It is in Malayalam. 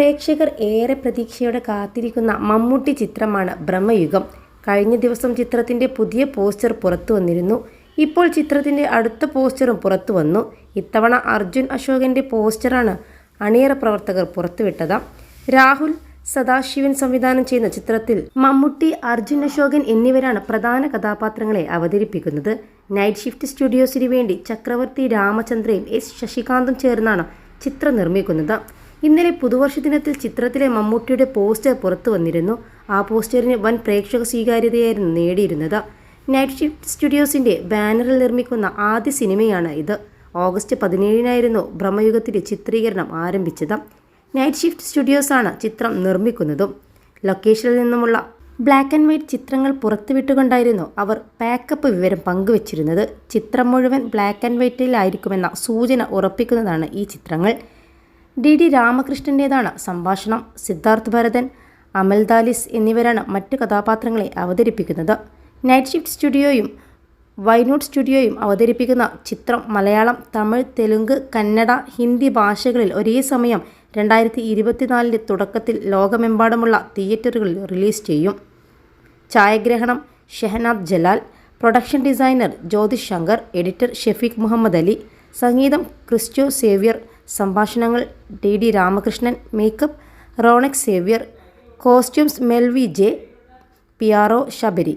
പ്രേക്ഷകർ ഏറെ പ്രതീക്ഷയോടെ കാത്തിരിക്കുന്ന മമ്മൂട്ടി ചിത്രമാണ് ബ്രഹ്മയുഗം. കഴിഞ്ഞ ദിവസം ചിത്രത്തിന്റെ പുതിയ പോസ്റ്റർ പുറത്തു വന്നിരുന്നു. ഇപ്പോൾ ചിത്രത്തിന്റെ അടുത്ത പോസ്റ്ററും പുറത്തു വന്നു. ഇത്തവണ അർജുൻ അശോകന്റെ പോസ്റ്ററാണ് അണിയറ പ്രവർത്തകർ പുറത്തുവിട്ടത്. രാഹുൽ സദാശിവൻ സംവിധാനം ചെയ്യുന്ന ചിത്രത്തിൽ മമ്മൂട്ടി അർജുൻ അശോകൻ എന്നിവരാണ് പ്രധാന കഥാപാത്രങ്ങളെ അവതരിപ്പിക്കുന്നത്. നൈറ്റ് ഷിഫ്റ്റ് സ്റ്റുഡിയോസിന് വേണ്ടി ചക്രവർത്തി രാമചന്ദ്രയും എസ് ശശികാന്തും ചേർന്നാണ് ചിത്രം നിർമ്മിക്കുന്നത്. ഇന്നലെ പുതുവർഷ ദിനത്തിൽ ചിത്രത്തിലെ മമ്മൂട്ടിയുടെ പോസ്റ്റർ പുറത്തു വന്നിരുന്നു. ആ പോസ്റ്ററിന് വൻ പ്രേക്ഷക സ്വീകാര്യതയായിരുന്നു നേടിയിരുന്നത്. നൈറ്റ് ഷിഫ്റ്റ് സ്റ്റുഡിയോസിന്റെ ബാനറിൽ നിർമ്മിക്കുന്ന ആദ്യ സിനിമയാണ് ഇത്. ഓഗസ്റ്റ് പതിനേഴിനായിരുന്നു ബ്രഹ്മയുഗത്തിന്റെ ചിത്രീകരണം ആരംഭിച്ചത്. നൈറ്റ് ഷിഫ്റ്റ് സ്റ്റുഡിയോസാണ് ചിത്രം നിർമ്മിക്കുന്നതും. ലൊക്കേഷനിൽ നിന്നുമുള്ള ബ്ലാക്ക് ആൻഡ് വൈറ്റ് ചിത്രങ്ങൾ പുറത്തുവിട്ടുകൊണ്ടായിരുന്നു അവർ പാക്കപ്പ് വിവരം പങ്കുവച്ചിരുന്നത്. ചിത്രം മുഴുവൻ ബ്ലാക്ക് ആൻഡ് വൈറ്റിലായിരിക്കുമെന്ന സൂചന ഉറപ്പിക്കുന്നതാണ് ഈ ചിത്രങ്ങൾ. ഡി ഡി രാമകൃഷ്ണന്റേതാണ് സംഭാഷണം. സിദ്ധാർത്ഥ് ഭരതൻ അമൽ ദാലിസ് എന്നിവരാണ് മറ്റ് കഥാപാത്രങ്ങളെ അവതരിപ്പിക്കുന്നത്. നൈറ്റ് ഷിഫ്റ്റ് സ്റ്റുഡിയോയും വൈനോട്ട് സ്റ്റുഡിയോയും അവതരിപ്പിക്കുന്ന ചിത്രം മലയാളം തമിഴ് തെലുങ്ക് കന്നഡ ഹിന്ദി ഭാഷകളിൽ ഒരേ സമയം രണ്ടായിരത്തി ഇരുപത്തിനാലിന്റെ തുടക്കത്തിൽ ലോകമെമ്പാടുമുള്ള തിയേറ്ററുകളിൽ റിലീസ് ചെയ്യും. ഛായഗ്രഹണം Shehnad Jalal production designer Jyothish Shankar editor Shefeekh Muhammad Ali സംഗീതം ക്രിസ്റ്റോ സേവ്യർ സംഭാഷണങ്ങൾ D D Ramakrishnan makeup Ronak Xavier costumes Melvi J P R O Shabari.